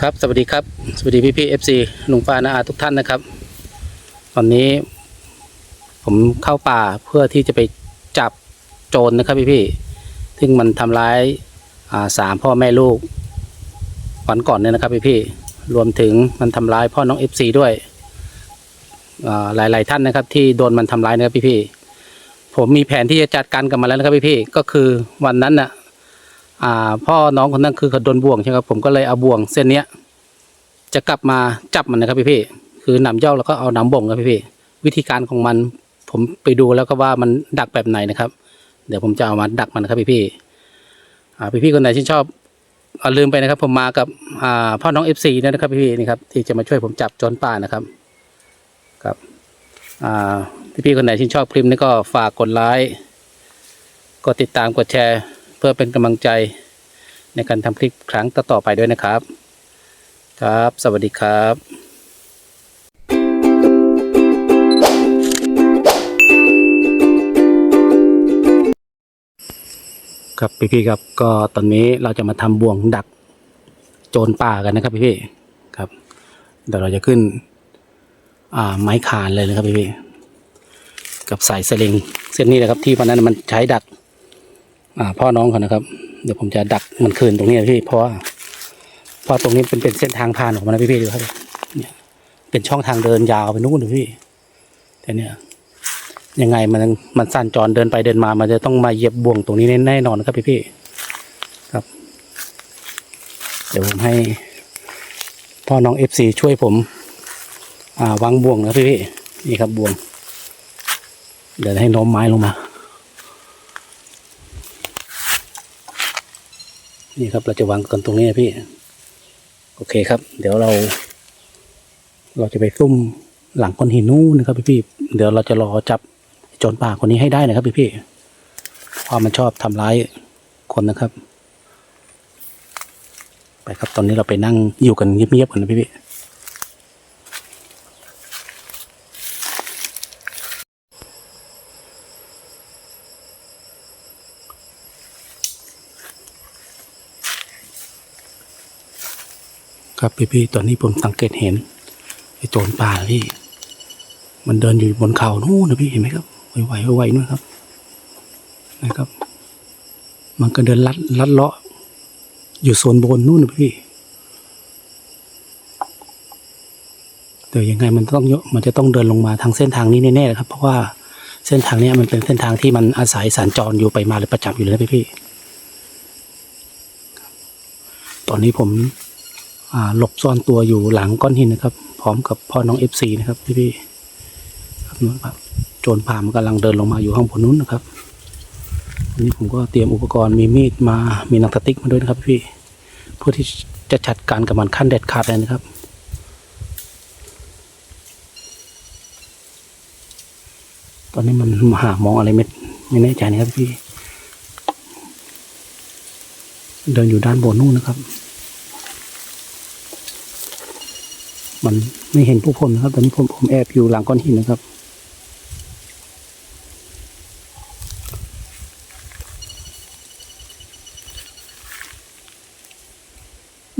ครับสวัสดีครับ สวัสดีพี่พี่เอฟซีลุงป้านาอาทุกท่านนะครับ ตอนนี้ ผมเข้าป่าเพื่อที่จะไปจับโจรนะครับพี่พี่ซึ่งมันทำร้ายาสามพ่อแม่ลูกวันก่อนเนี่ยนะครับพี่พี่รวมถึงมันทำร้ายพ่อน้องเอฟซีด้วยอ่ายหลายท่านนะครับที่โดนมันทำร้ายนะครับพี่พี่ผมมีแผนที่จะจัดการกับมันแล้วนะครับพี่พี่ก็คือวันนั้นน่ะ อ่าพ่อน้องคนนั้นคือเขาโดนบ่วงใช่ไหมครับผมก็เลยเอาบ่วงเส้นเนี้ย จะกลับมาจับมันนะครับพี่พี่คือหนำยอกแล้วก็เอาหนำบ่งครับพี่พี่วิธีการของมันผมไปดูแล้วก็ว่ามันดักแบบไหนนะครับ เดี๋ยวผมจะเอามาดักมันนะครับพี่พี่อ่าพี่พี่คนไหนที่ชอบเอาลืมไปนะครับ ผมมากับอ่าพ่อน้องเอฟซีนะครับพี่พี่นี่ครับที่จะมาช่วยผมจับจนป่านะครับครับอ่าพี่พี่คนไหนที่ชอบคลิปนี้ก็ฝากกดไลค์กดติดตามกดแชร์ พื่อเป็นกำลังใจในการทำคลิปครั้งต่อๆไปด้วยนะครับ ครับ สวัสดีครับครับพี่ๆครับก็ตอนนี้เราจะมาทำบ่วงดักโจรป่ากันนะครับพี่ๆครับ เดี๋ยวเราจะขึ้นอ่าไม้คานเลยนะครับพี่ๆกับสายสลิงเส้นนี้นะครับที่วันนั้นมันใช้ดัก พ่อน้องเขานะครับ เดี๋ยวผมจะดักมันคืนตรงนี้นะพี่เพราะว่าเพราะตรงนี้เป็นเป็นเส้นทางผ่านของมันนะพี่พี่ดูครับเนี่ยเป็นช่องทางเดินยาวไปนู่นนะพี่ แต่เนี่ย ยังไงมันมันสั่นจรเดินไปเดินมา มันจะต้องมาเหยียบบ่วงตรงนี้แน่นอนนะครับพี่พี่ครับ เดี๋ยวผมให้พ่อน้องเอฟซีช่วยผม อ่าวางบ่วงนะพี่พี่นี่ครับบ่วง เดี๋ยวให้โน้มไม้ลงมา นี่ครับเราจะวางกันตรงนี้นะพี่ โอเคครับ เดี๋ยวเรา เราจะไปซุ่มหลังก้อนหินนู้นนะครับพี่พี่เดี๋ยวเราจะรอจับโจรป่าคนนี้ให้ได้นะครับพี่พี่เพราะมันชอบทำร้ายคนนะครับ ไปครับตอนนี้เราไปนั่งอยู่กันเงียบๆกันนะพี่พี่ ครับพี่พี่ตอนนี้ผมสังเกตเห็นไอ้โจรป่าพี่ มันเดินอยู่บนเขานู่นนะพี่เห็นไหมครับไหวๆไหวๆนู่นครับ นะครับ มันก็เดินลัดลัดเลาะ อยู่โซนบนนู่นนะพี่แต่ยังไงมันต้องมันจะต้องเดินลงมาทางเส้นทางนี้แน่ๆครับ เพราะว่าเส้นทางนี้มันเป็นเส้นทางที่มันอาศัยสัญจรอยู่ไปมาเลยประจำอยู่เลยนะพี่พี่ตอนนี้ผม หลบซ่อนตัวอยู่หลังก้อนหินนะครับ พร้อมกับพ่อน้องเอฟซีนะครับพี่พี่ครับนู่นครับโจรผ่ามนกำลังเดินลงมาอยู่ข้างบนนู้นนะครับวันนี้ผมก็เตรียมอุปกรณ์มีมีดมามีนังสติ๊กมาด้วยนะครับพี่เพื่อที่จะจัดการกับมันขั้นเด็ดขาดเลยนะครับตอนนี้มันหามองอะไรไม่ไม่แน่ใจนะครับพี่ เดินอยู่ด้านบนนู่นนะครับ มันไม่เห็นผู้คนนะครับ ตอนนี้ผมผมแอบอยู่หลังก้อนหินนะครับ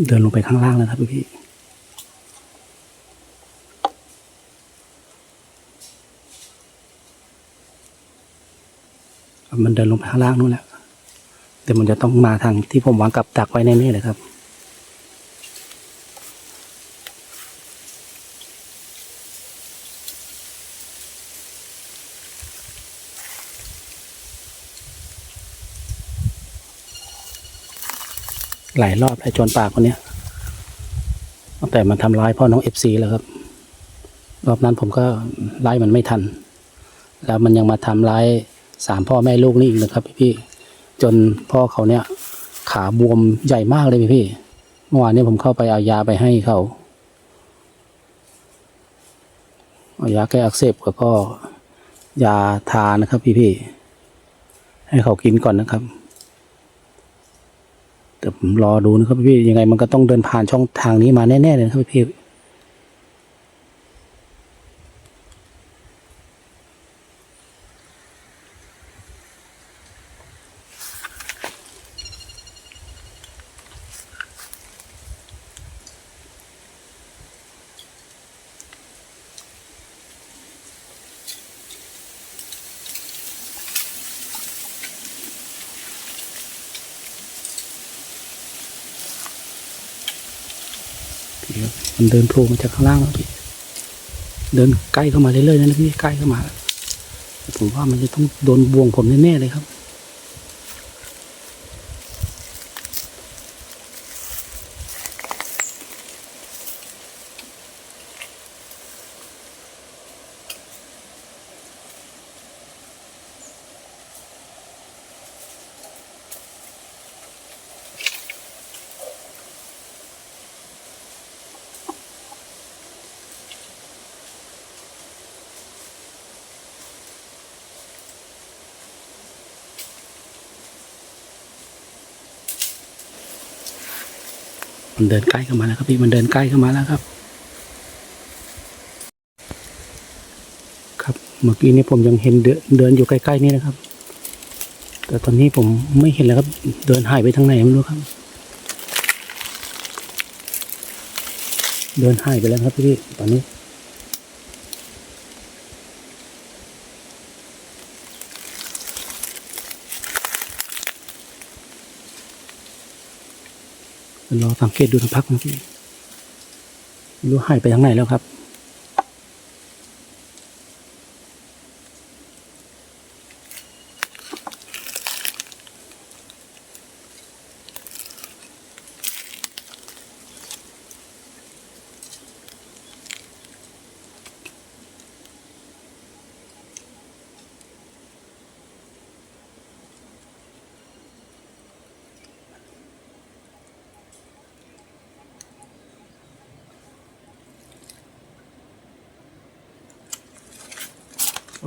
เดินลงไปข้างล่างแล้วครับพี่มันเดินลงไปข้างล่างนู่นแหละแต่มันจะต้องมาทางที่ผมวางกับดักไว้แน่ๆเลยครับ หลายรอบหลายจนปากคนเนี้ยตั้งแต่มันทำร้ายพ่อน้องเอฟซีแล้วครับ รอบนั้นผมก็ไล่มันไม่ทัน แล้วมันยังมาทำร้ายสามพ่อแม่ลูกนี่อีกนะครับพี่ๆจนพ่อเขาเนี่ย ขาบวมใหญ่มากเลยพี่ๆเมื่อวานนี้ผมเข้าไปเอายาไปให้เขาเอายาแก้อักเสบแล้วก็ยาทานะครับพี่ๆให้เขากินก่อนนะครับ แต่ผมรอดูนะครับพี่ยังไงมันก็ต้องเดินผ่านช่องทางนี้มาแน่ๆเลยนะครับพี่ มันเดินโผล่มาจากข้างล่างแล้วพี่ เดินใกล้เข้ามาเรื่อยๆนะพี่ใกล้เข้ามา ผมว่ามันจะต้องโดนบ่วงผมแน่ๆเลยครับ มันเดินใกล้เข้ามาแล้วครับพี่มันเดินใกล้เข้ามาแล้วครับ ครับเมื่อกี้นี้ผมยังเห็นเดินเดินอยู่ใกล้ๆนี่นะครับ แต่ตอนนี้ผมไม่เห็นแล้วครับ เดินหายไปทางไหนไม่รู้ครับ เดินหายไปแล้วครับพี่ตอนนี้ รอสังเกตดูสักพักนึงที่รู้หายไปทางไหนแล้วครับ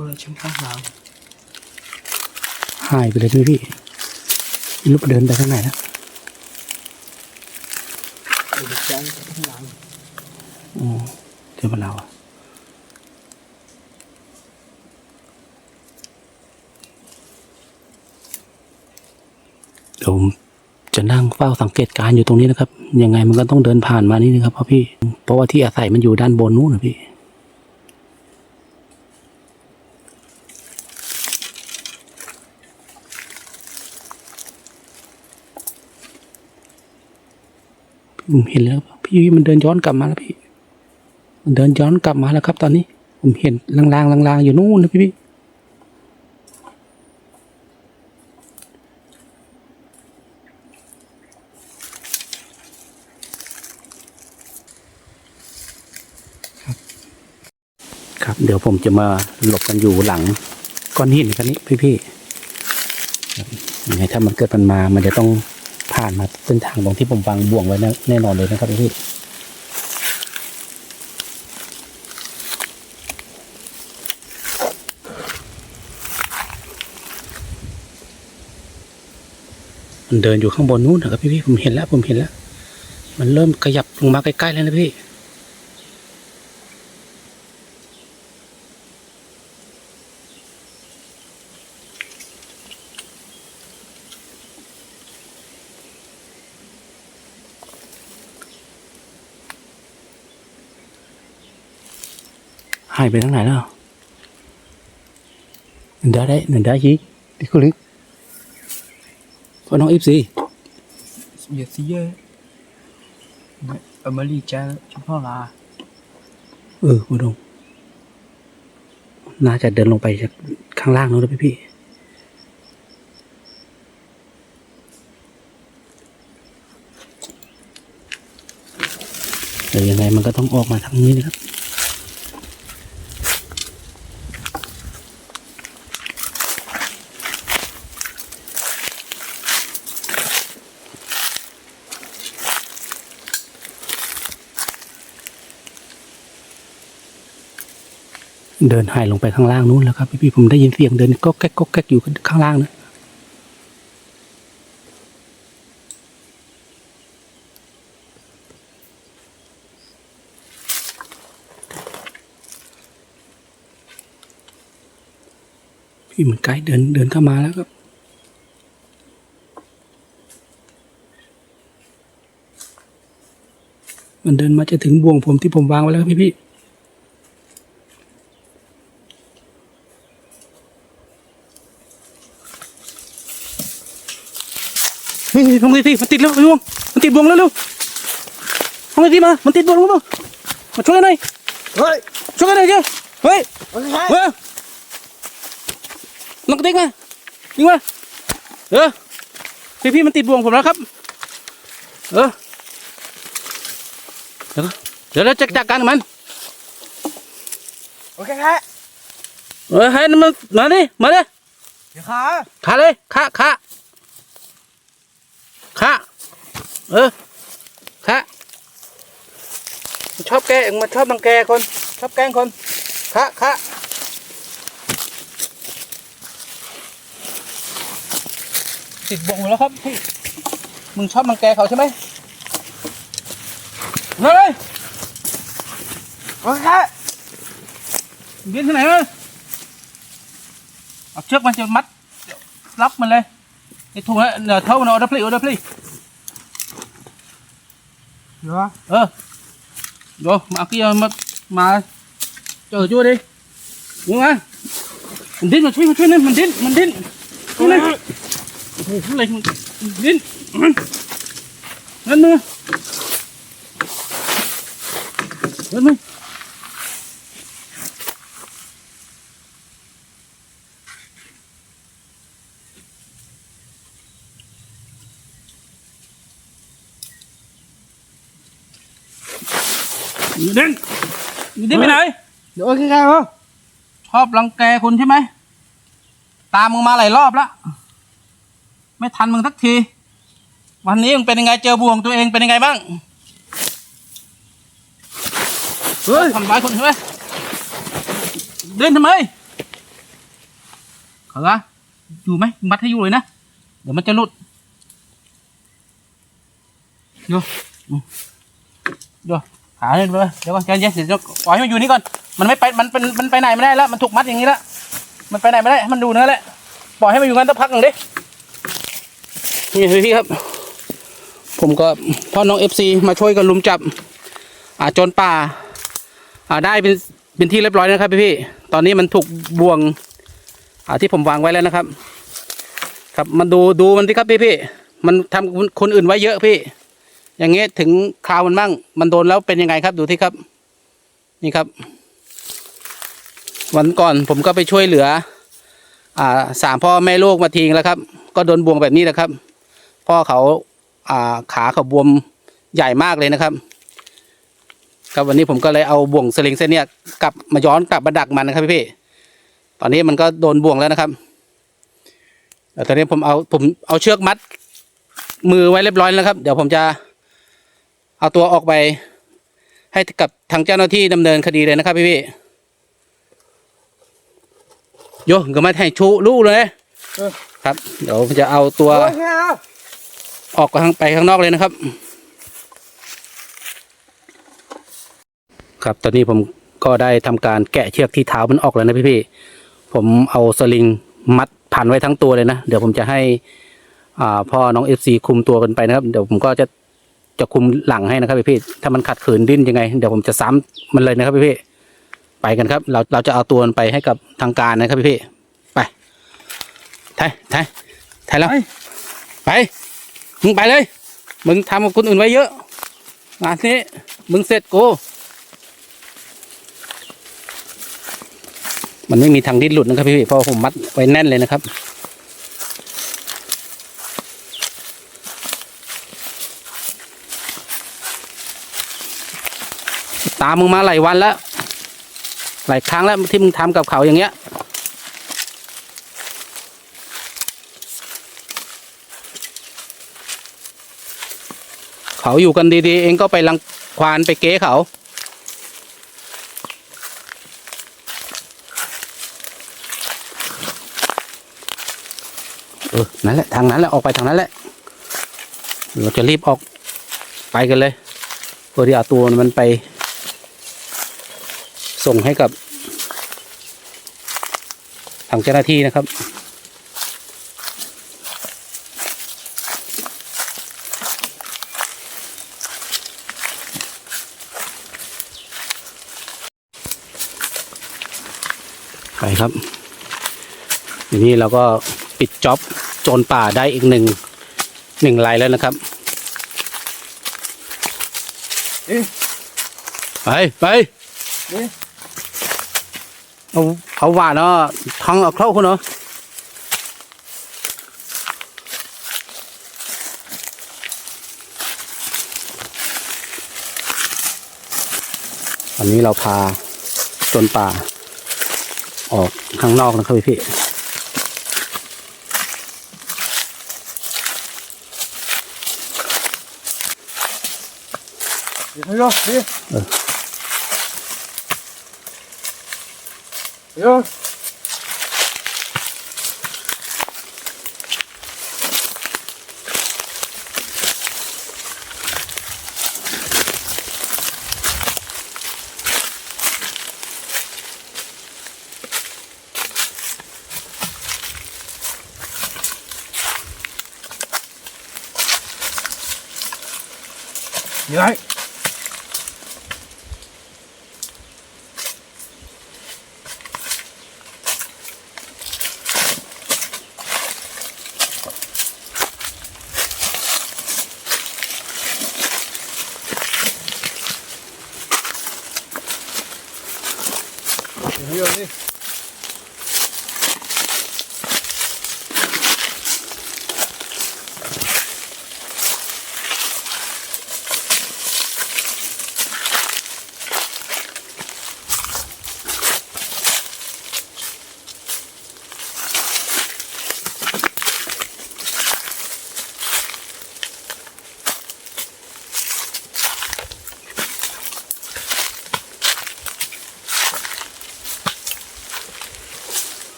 โอ้ยชิมข้างหลังหายไปเลยพี่พี่ไม่รู้เดินไปทางไหนแล้วโอ้ยแจ้งข้างหลังอ๋อเจอมันเราอะเดี๋ยวผมจะนั่งเฝ้าสังเกตการณ์อยู่ตรงนี้นะครับ ยังไงมันก็ต้องเดินผ่านมานี่นะครับเพราะพี่ เพราะว่าที่อาศัยมันอยู่ด้านบนนู้นนะพี่ ผมเห็นแล้วพี่มันเดินย้อนกลับมาแล้วพี่ มันเดินย้อนกลับมาแล้วครับ ตอนนี้ ผมเห็นลางๆลางๆอยู่นู่นนะพี่พี่ครับครับเดี๋ยวผมจะมาหลบกันอยู่หลังก้อนหินกันนี้พี่พี่ยังไงถ้ามันเกิดมันมา มันจะต้อง ผ่านมาเส้นทางตรงที่ผมวางบ่วงไว้แน่นอนเลยนะครับพี่พี่มันเดินอยู่ข้างบนนู้นนะครับพี่พี่ผมเห็นแล้วผมเห็นแล้ว มันเริ่มขยับลงมาใกล้ๆแล้วนะพี่ หายไปทางไหนแล้วหนึ่งได้ได้หนึ่งได้ยีดิคุลิพ่อน้องอีฟซีอย่าซีเยอะไม่เอามาลีแจ้งชิมข้างหลังเออคุณดงน่าจะเดินลงไปจากข้างล่างนู้นนะพี่พี่เดี๋ยวยังไงมันก็ต้องออกมาทางนี้นะครับ เดินหายลงไปข้างล่างนู้นแล้วครับพี่พี่ผมได้ยินเสียงเดินก็แก๊กก็แก๊กอยู่ข้างล่างนะพี่เหมันใกล้เดินเดินเข้ามาแล้วครับมันเดินมาจะถึงบ่วงผมที่ผมวางไว้แล้วครับพี่พี่ เฮ้ยลงเลยสิ มันติดแล้วลงมันติดวงแล้วเร็วห้องไอทีมา มันติดบ่วงมั้งมาช่วยกันหน่อยเฮ้ยช่วยกันหน่อยเจ้าเฮ้ยโอเคครับเฮ้ยนักติ๊กมายิงมาเออพี่พี่มันติดบ่วงผมแล้วครับ เออเดี๋ยวเดี๋ยวเราจะจัดการกับมันโอเคครับเออให้มันมาดิมาดิเดี๋ยวขาขาเลยขาขา ขาเออขามันชอบแกล้งมันชอบบังแกคน ชอบแกงคนขาขาติดบ่วงแล้วครับพี่มึงชอบบังแกเขาใช่ไหมเฮ้ยโอเคครับบินที่ไหนเลยเอาเชือกมันจะมัดล็อกมันเลย ไอ้ถุงนั้นเดี๋ยวเท่ามันเอาดับพลีเอาดับพลีเดี๋ยวเออโยมาเอากี้เอามามาเจอจู่ดิยังไงมันดิ้นมาช่วยมาช่วยนี่มันดิ้นมันดิ้นช่วยนี่ โอ้โหอะไรมันดิ้นนั่นมือนั่นมือมันดิ้นมันดิ้นไปไหนเดี๋ยวโอเคครับชอบรังแกคุณใช่ไหม ตามมึงมาหลายรอบแล้วไม่ทันมึงสักที วันนี้มึงเป็นยังไงเจอบ่วงตัวเองเป็นยังไงบ้างเฮ้ยทำร้ายคนใช่ไหมเล่นทำไมเขาละอยู่ไหมมัดให้อยู่เลยนะ เดี๋ยวมันจะหลุดโยอืมโย ขาเล่นไปเดี๋ยวก่อนใจเย็นเดี๋ยวปล่อยให้มันอยู่นี่ก่อน มันไม่ไป มันเป็น มันไปไหนไม่ได้แล้ว มันถูกมัดอย่างนี้แล้ว มันไปไหนไม่ได้ มันดูเนื้อแหละปล่อยให้มันอยู่งั้นสักพักหนึ่งดินี่พี่ครับ ผมก็พ่อน้องเอฟซีมาช่วยกันลุมจับ อ่าจนป่า อ่าได้เป็น เป็นที่เรียบร้อยนะครับพี่พี่ ตอนนี้มันถูกบ่วง อ่าที่ผมวางไว้แล้วนะครับ ครับ มันดู ดูมันที่ครับพี่พี่ มันทำคนอื่นไว้เยอะพี่ อย่างเงี้ยถึงคราวมันมั่ง มันโดนแล้วเป็นยังไงครับดูที่ครับ นี่ครับ วันก่อนผมก็ไปช่วยเหลือ อ่าสามพ่อแม่ลูกมาทิ้งแล้วครับ ก็โดนบ่วงแบบนี้แหละครับ พ่อเขาอ่าขาเขาบวมใหญ่มากเลยนะครับ ครับวันนี้ผมก็เลยเอาบ่วงสลิงเส้นเนี้ยกลับมาย้อนกลับมาดักมันนะครับพี่พี่ตอนนี้มันก็โดนบ่วงแล้วนะครับแต่ตอนนี้ผมเอาผมเอาเชือกมัดมือไว้เรียบร้อยแล้วครับ เดี๋ยวผมจะ เอาตัวออกไป ให้กับทางเจ้าหน้าที่ดำเนินคดีเลยนะครับพี่พี่โยก็มาให้ชูลูกเลยครับ เดี๋ยวผมจะเอาตัวโอเคครับออกข้างไปข้างนอกเลยนะครับ ครับตอนนี้ผมก็ได้ทำการแกะเชือกที่เท้ามันออกแล้วนะพี่พี่ๆผมเอาสลิงมัดพันไว้ทั้งตัวเลยนะ เดี๋ยวผมจะให้อ่าพ่อน้องเอฟซีคุมตัวกันไปนะครับ เดี๋ยวผมก็จะ จะคุมหลังให้นะครับพี่พี่ๆถ้ามันขัดขืนดิ้นยังไง เดี๋ยวผมจะซ้ำมันเลยนะครับพี่พี่ๆไปกันครับ เราเราจะเอาตัวมันไปให้กับทางการนะครับพี่พี่ๆไปไทยไทยไทยแล้วไปมึงไปเลย มึงทำกับคนอื่นไว้เยอะงานนี้มึงเสร็จกูมันไม่มีทางดิ้นหลุดนะครับพี่เพราะผมมัดไว้แน่นเลยนะครับ ตามมึงมาหลายวันแล้ว หลายครั้งแล้วที่มึงทำกับเขาอย่างเงี้ย เขาอยู่กันดีๆ เองก็ไปรังควานไปเก๊เขาเออนั่นแหละ ทางนั้นแหละ ออกไปทางนั้นแหละ เราจะรีบออกไปกันเลย เพื่อที่เอาตัวมันไป ส่งให้กับทางเจ้าหน้าที่นะครับ ไปครับทีนี้เราก็ปิดจ็อบโจรป่าได้อีกหนึ่งหนึ่งรายแล้วนะครับเอ๊ะไปไป เอ๊ะเอาเอาหวานเนาะทั้งเอาเข้าคุณเนาะวันนี้เราพาจนป่า ออกข้างนอกนะครับพี่เดี๋ยวเดี๋ยวเ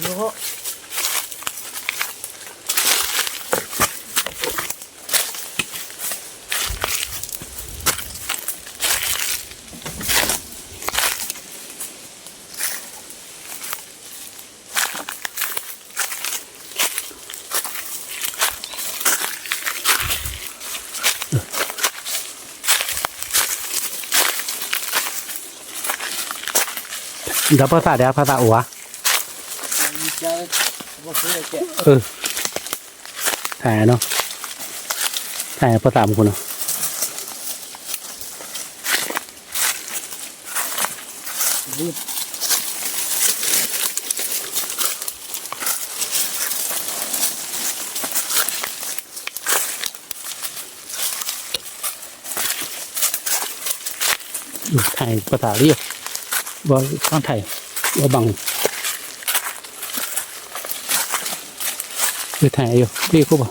เดี๋ยวภาษาเดี๋ยวภ เออ ถ่ายเนาะ ถ่ายพอตามคุณเนาะไทยภาษาเรียกว่าข้างไทยว่าบาง 这看碳也有背后吧。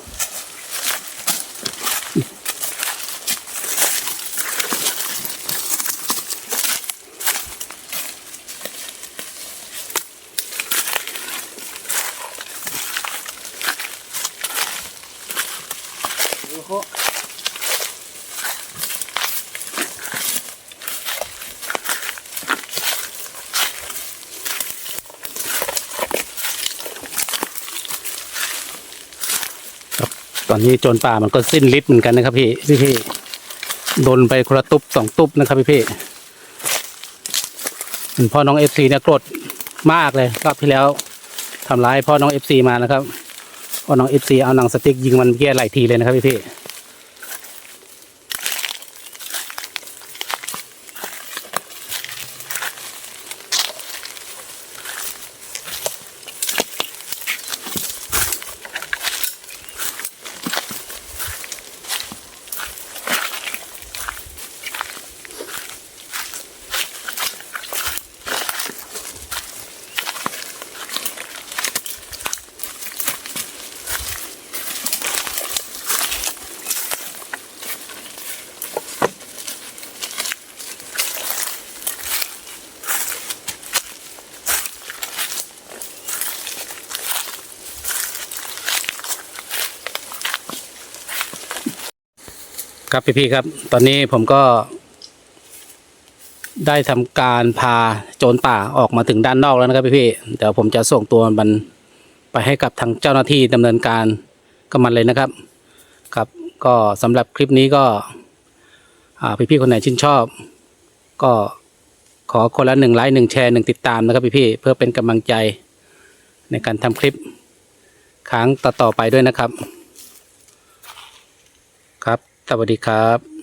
ตอนนี้โจรป่ามันก็สิ้นฤทธิ์เหมือนกันนะครับพี่พี่พี่โดนไปคนละตุบสองตุบนะครับพี่พี่พ่อน้องเอฟซีเนี่ยโกรธมากเลยรอบที่แล้วทำร้ายพ่อน้องเอฟซีมานะครับพ่อน้องเอฟซีเอาหนังสติ๊กยิงมันแย่หลายทีเลยนะครับพี่พี่ ครับพี่พี่ครับ ตอนนี้ผมก็ ได้ทำการพาโจรป่าออกมาถึงด้านนอกแล้วนะครับพี่พี่เดี๋ยวผมจะส่งตัวมันไปให้กับทางเจ้าหน้าที่ดำเนินการกับมันเลยนะครับ ครับ ก็สำหรับคลิปนี้ก็พี่พี่ๆคนไหนชื่นชอบ ก็ขอคนละหนึ่งไลค์หนึ่งแชร์หนึ่งติดตามนะครับพี่ๆเพื่อเป็นกำลังใจในการทำคลิปครั้งต่อๆไปด้วยนะครับ สวัสดีครับ